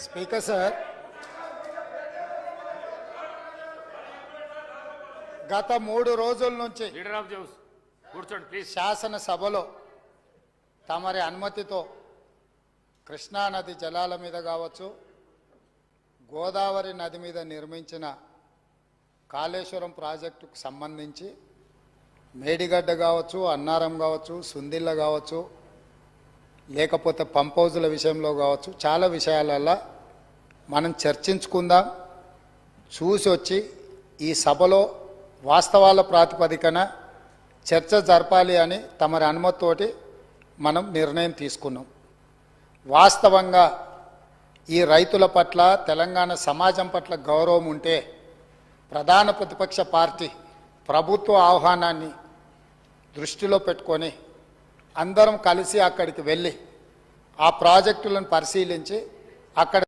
Speaker sir. గత మూడు రోజుల నుంచి లీడర్ ఆఫ్ జౌస్ కూర్చోండి ప్లీజ్ శాసనసభలో తమరి అనుమతితో కృష్ణానది జలాల మీద కావచ్చు గోదావరి నది మీద నిర్మించిన కాళేశ్వరం ప్రాజెక్టుకు సంబంధించి మేడిగడ్డ కావచ్చు అన్నారం కావచ్చు సుందిల్ల కావచ్చు లేకపోతే పంప్ హౌజుల విషయంలో కావచ్చు చాలా విషయాలల్లో మనం చర్చించుకుందాం. చూసి వచ్చి ఈ సభలో వాస్తవాల ప్రాతిపదికన చర్చ జరపాలి అని తమరి అనుమతితోటి మనం నిర్ణయం తీసుకున్నాం. వాస్తవంగా ఈ రైతుల పట్ల తెలంగాణ సమాజం పట్ల గౌరవం ఉంటే ప్రధాన ప్రతిపక్ష పార్టీ ప్రభుత్వ ఆహ్వానాన్ని దృష్టిలో పెట్టుకొని అందరం కలిసి అక్కడికి వెళ్ళి ఆ ప్రాజెక్టులను పరిశీలించి అక్కడ